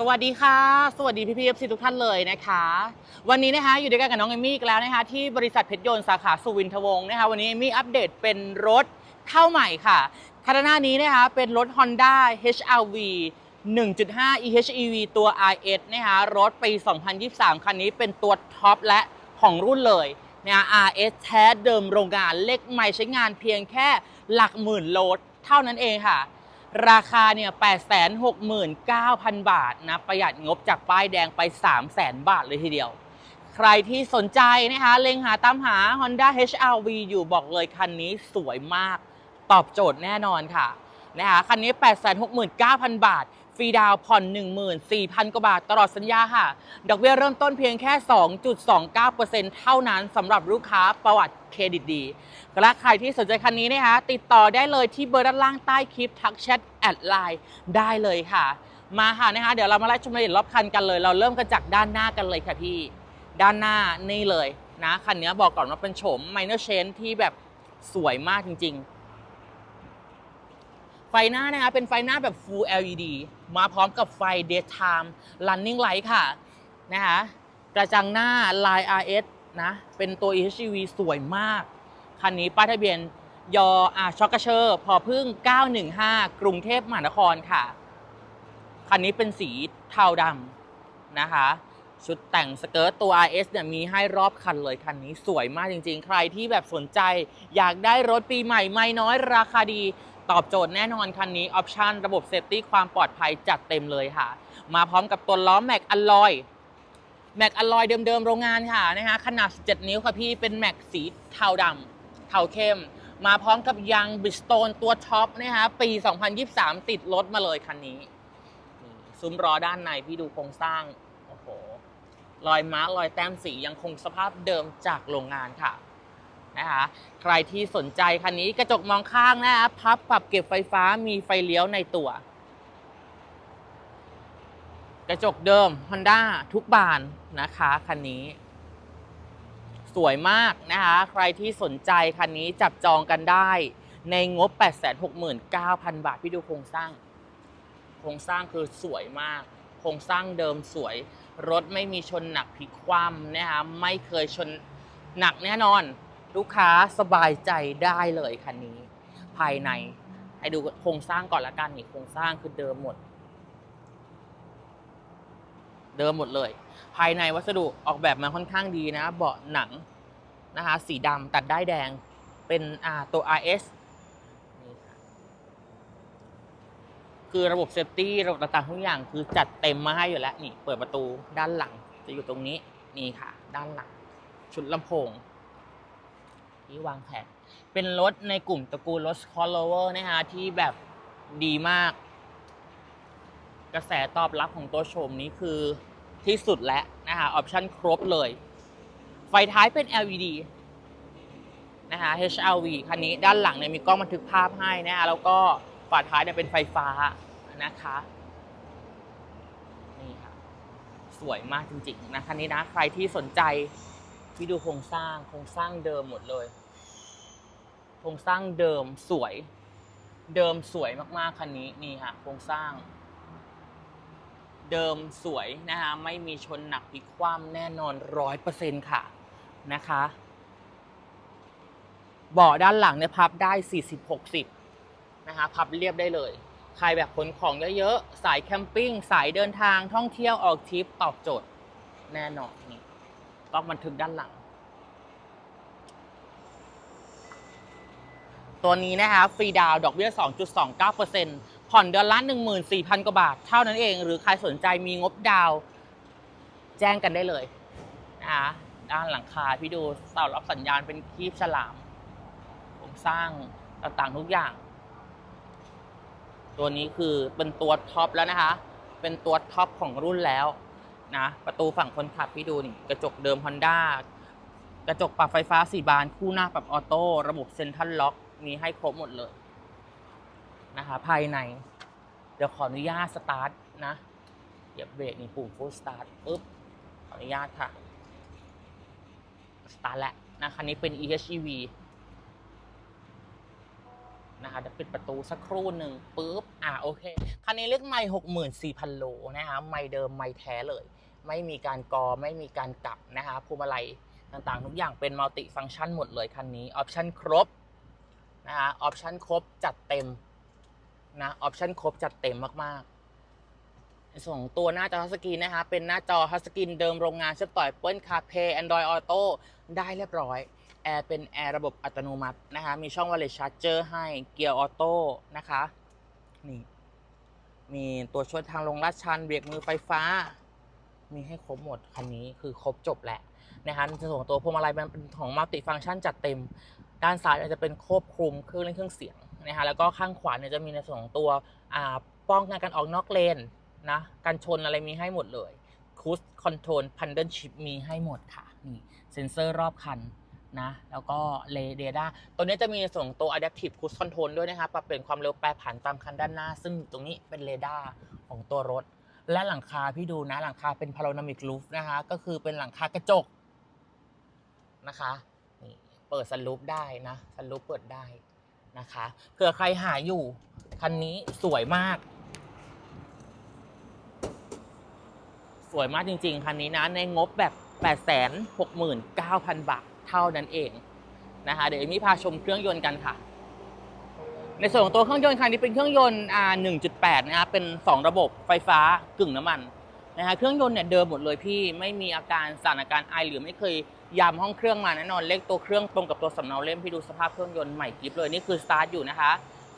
สวัสดีค่ะ สวัสดีพี่พีเอฟซีทุกท่านเลยนะคะ วันนี้นะคะอยู่ด้วยกันกับน้องเอมี่อีกแล้วนะคะที่บริษัทเพชรยนต์สาขาสุวินทวงศ์นะคะวันนี้เอมี่อัปเดตเป็นรถเข้าใหม่ค่ะคันหน้านี้นะคะเป็นรถ Honda HRV 1.5 EHEV ตัว RS นะคะรถปี 2023 คันนี้เป็นตัวท็อปและของรุ่นเลยนะ RS แท้เดิมโรงงานเล็กใหม่ใช้งานเพียงแค่หลักหมื่นโลเท่านั้นเองค่ะ ราคาเนี่ย869,000 บาทนะประหยัดงบจากป้ายแดงไป 300,000 บาทเลยทีเดียว ใครที่สนใจนะคะ เล็งหาตามหา Honda HRV อยู่บอกเลยคันนี้สวยมาก ตอบโจทย์แน่นอนค่ะนะคะคันนี้ 869,000 บาท ฟรีดาวน์ผ่อน 14,000 กว่าบาทตลอดสัญญาค่ะ ดอกเบี้ยเริ่มต้นเพียงแค่ 2.29%เท่านั้นสำหรับลูกค้าประวัติเครดิตดีและใครที่สนใจคันนี้นะคะติดต่อได้เลยที่เบอร์ด้านล่างใต้คลิปทักแชทแอดไลน์ได้เลยค่ะ มาค่ะนะคะเดี๋ยวเรามาไล่ชมรายละเอียดรอบคันกันเลย เราเริ่มกันจากด้านหน้ากันเลยค่ะพี่ ด้านหน้านี่เลยนะคันนี้บอกก่อนว่าเป็นโฉม minor change ที่แบบสวยมากจริง ๆ ไฟหน้านะคะเป็นไฟหน้าแบบ full LED มาพร้อมกับไฟ daytime running light ค่ะนะคะกระจังหน้าลาย RS นะเป็นตัว EHEV สวยมาก คันนี้ป้ายทะเบียนยออาช็อกกเชอร์พอพึ่ง 915 กรุงเทพมหานครค่ะ คันนี้เป็นสีเทาดำนะคะ ชุดแต่งสเกิร์ตตัว RS เนี่ยมีให้รอบคันเลย คันนี้สวยมากจริงๆ ใครที่แบบสนใจ อยากได้รถปีใหม่ไม่น้อยราคาดี ตอบโจทย์แน่นอนคันนี้ออปชันระบบเซฟตี้ความปลอดภัยจัดเต็มเลยค่ะ มาพร้อมกับตัวล้อแม็กอลลอยแม็กอลลอยเดิมๆโรงงานค่ะนะคะขนาด 17 นิ้วค่ะพี่เป็นแม็กสีเทาดำเทาเข้ม มาพร้อมกับยางบิสโตนตัวท็อปนะคะปี 2023 ติดรถมาเลยคันนี้ซุ้มล้อด้านในพี่ดูโครงสร้างโอ้โหรอยมาร์กรอยแต้มสียังคงสภาพเดิมจากโรงงานค่ะ นะคะ ใครที่สนใจคันนี้กระจกมองข้างนะคะพับปรับเก็บไฟฟ้ามีไฟเลี้ยวในตัว กระจกเดิม Honda ทุกบานนะคะคันนี้ สวยมากนะคะ ใครที่สนใจคันนี้จับจองกันได้ในงบ 869,000 บาท พี่ดูโครงสร้าง โครงสร้างคือสวยมาก โครงสร้างเดิมสวย รถไม่มีชนหนักพลิกคว่ำนะคะไม่เคยชนหนักแน่นอน ลูกค้าสบายใจได้เลยคันนี้ ภายใน ให้ดูโครงสร้างก่อนละกันนี่โครงสร้างคือเดิมหมด เดิมหมดเลย ภายในวัสดุออกแบบมาค่อนข้างดีนะ เบาะหนังนะคะสีดำตัดได้แดงเป็นตัว RS นี่ค่ะคือระบบเซฟตี้ระบบต่างๆทุกอย่างคือจัดเต็มมาให้อยู่แล้วนี่ เปิดประตูด้านหลังจะอยู่ตรงนี้นี่ค่ะ ด้านหลัง ชุดลำโพง ที่วางแผนเป็นรถในกลุ่มตระกูลรถ crossover นะคะที่แบบดีมาก กระแสตอบรับของตัวโฉมนี้คือที่สุดแล้วนะคะออปชั่นครบเลย ไฟท้ายเป็น LED นะคะ HRV คันนี้ด้านหลังเนี่ยมีกล้องบันทึกภาพให้นะคะแล้วก็ฝาท้ายเนี่ยเป็นไฟฟ้านะคะนี่ค่ะสวยมากจริงๆนะคันนี้นะใครที่สนใจ พี่ดูโครงสร้าง โครงสร้างเดิมหมดเลย โครงสร้างเดิมสวย เดิมสวยมากๆคันนี้นี่ค่ะ โครงสร้าง เดิมสวยนะคะไม่มีชนหนักพลิกคว่ำแน่นอนร้อยเปอร์เซ็นต์ค่ะนะคะเบาะด้านหลังเนี่ยพับได้ 40-60 นะคะ พับเรียบได้เลย ใครแบบขนของเยอะๆ สายแคมปิ้ง สายเดินทางท่องเที่ยวออกทริปตอบโจทย์แน่นอน นี่ต้องบันทึกด้านหลัง ตัวนี้นะคะฟรีดาวดอกเบี้ย 2.29%ผ่อนเดือนละ14,000 กว่าบาท เท่านั้นเอง หรือใครสนใจมีงบดาว แจ้งกันได้เลยนะคะด้านหลังคาพี่ดูเสารับสัญญาณเป็นคีบฉลามโครงสร้างต่างๆทุกอย่าง ตัวนี้คือเป็นตัวท็อปแล้วนะคะ เป็นตัวท็อปของรุ่นแล้ว นะ ประตูฝั่งคนขับพี่ดูนี่ กระจกเดิม Honda กระจกปรับไฟฟ้าสี่บาน คู่หน้าปรับออโต้ ระบบเซ็นทรัลล็อก มีให้ครบหมดเลยนะคะ ภายใน เดี๋ยวขออนุญาตสตาร์ทนะเหยียบเบรกนี่ปุ่ม full start ปุ๊บ ขออนุญาตค่ะ สตาร์ทแล้วนะคันนี้เป็น EHEV นะคะเดี๋ยวปิดประตูสักครู่หนึ่งปุ๊บ อะโอเค คันนี้เรียกไม่หกหมื่นสี่พันโลนะคะไม่เดิมไม่แท้เลย ไม่มีการกอไม่มีการกลับนะคะพวงมาลัยต่างๆ ทุกอย่างเป็นมัลติฟังก์ชันหมดเลยคันนี้ออปชันครบนะคะออปชันครบจัดเต็มนะออปชันครบจัดเต็มมากๆส่วนของตัวหน้าจอทัชสกรีนนะคะเป็นหน้าจอทัชสกรีนเดิมโรงงานเชื่อมต่อ Apple CarPlay Android Auto ได้เรียบร้อยแอร์เป็นแอร์ระบบอัตโนมัตินะคะมีช่อง wireless charger ให้เกียร์ออโต้นะคะนี่มีตัวช่วยทางลงลาดชันเบรกมือไฟฟ้า มีให้ครบหมดคันนี้คือครบจบแหละนะคะในส่วนของตัวพวงมาลัยมันเป็นของมัลติฟังก์ชันจัดเต็ม ด้านซ้ายจะเป็นควบคุมเครื่องเล่นเครื่องเสียงนะคะแล้วก็ข้างขวาเนี่ยจะมีในส่วนของตัวป้องกันการออกนอกเลนนะการชนอะไรมีให้หมดเลยคูสคอนโทรลพันเดิลชิพมีให้หมดค่ะนี่เซ็นเซอร์รอบคันนะแล้วก็เลเดด้าตัวนี้จะมีในส่วนของตัว adaptive cruise control ด้วยนะครับปรับเปลี่ยนความเร็วแปรผันตามคันด้านหน้า ซึ่งตรงนี้เป็นเรดาร์ของตัวรถ และหลังคาพี่ดูนะหลังคาเป็น panoramic roof นะคะ ก็คือเป็นหลังคากระจกนะคะนี่เปิดสลูปได้นะสลูปเปิดได้นะคะเผื่อใครหาอยู่คันนี้สวยมาก สวยมากจริง ๆ คันนี้นะ ในงบแบบ 869,000 บาทเท่านั้นเองนะคะ เดี๋ยวเอมี่พาชมเครื่องยนต์กันค่ะ ในส่วนของตัวเครื่องยนต์คันนี้เป็นเครื่องยนต์อ่า1.8 นะคะเป็น 2 ระบบไฟฟ้ากึ่งน้ำมันนะคะเครื่องยนต์เนี่ยเดิมหมดเลยพี่ ไม่มีอาการสั่นอาการไอหรือไม่เคยยามห้องเครื่องมาแน่นอน เลขตัวเครื่องตรงกับตัวสำเนาเล่มพี่ดูสภาพเครื่องยนต์ใหม่กริบเลย นี่คือสตาร์ทอยู่นะคะ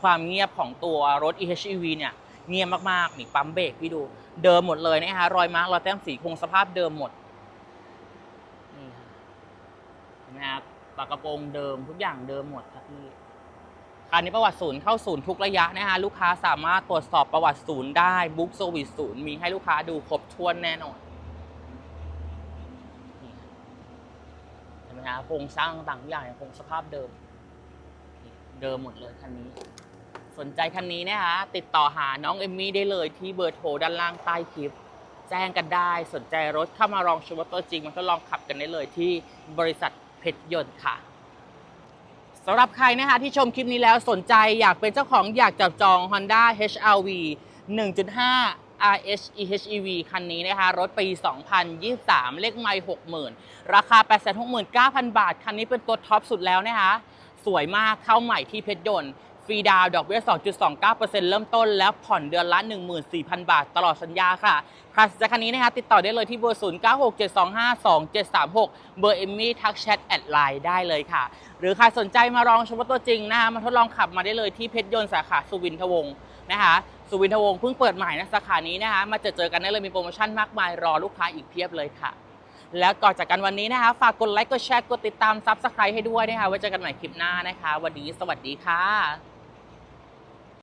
ความเงียบของตัวรถ EHEV เนี่ยเงียบมากๆนี่ปั๊มเบรกพี่ดูเดิมหมดเลยนะคะรอยมาร์กรอยแต้มสีคงสภาพเดิมหมดนี่ค่ะเห็นไหมครับปากกระโปรงเดิมทุกอย่างเดิมหมดครับพี่ คันนี้ประวัติศูนย์เข้าศูนย์ทุกระยะนะคะลูกค้าสามารถตรวจสอบประวัติศูนย์ได้บุ๊กเซอร์วิสศูนย์มีให้ลูกค้าดูครบถ้วนแน่นอนเห็นไหมคะโครงสร้างต่างอย่างยังคงสภาพเดิม เดิมหมดเลยคันนี้ สนใจคันนี้นะคะติดต่อหาน้องเอมมี่ได้เลยที่เบอร์โทรด้านล่างใต้คลิป แจ้งกันได้ สนใจรถเข้ามาลองชมรถตัวจริง มันก็ลองขับกันได้เลยที่บริษัทเพชรยนต์ค่ะ สำหรับใครนะคะที่ชมคลิปนี้แล้วสนใจอยากเป็นเจ้าของอยากจับจอง Honda HRV 1.5 RH EHEV คันนี้นะคะรถปี 2023 เลขไม่60,000 ราคา 869,000 บาท คันนี้เป็นตัวท็อปสุดแล้วนะคะ สวยมากเข้าใหม่ที่เพชรยนต์ ฟรีดาวดอกเบี้ย 2.29%เริ่มต้น แล้วผ่อนเดือนละ 14,000 บาท ตลอดสัญญาค่ะใครสนใจคันนี้นะคะติดต่อได้เลยที่เบอร์ 0967252736 เบอร์เอมมี่ทักแชทแอดไลน์ได้เลยค่ะ หรือใครสนใจมาลองชมรถตัวจริงนะคะมาทดลองขับมาได้เลยที่เพชรยนต์สาขาสุวินทวงศ์นะคะสุวินทวงศ์เพิ่งเปิดใหม่นะสาขานี้นะคะมาเจอเจอกันได้เลยมีโปรโมชั่นมากมายรอลูกค้าอีกเพียบเลยค่ะ แล้วก่อนจากกันวันนี้นะคะ ฝากกดไลค์กดแชร์กดติดตามซับสไครต์ให้ด้วยนะคะไว้เจอกันใหม่คลิปหน้านะคะ วันนี้สวัสดีค่ะ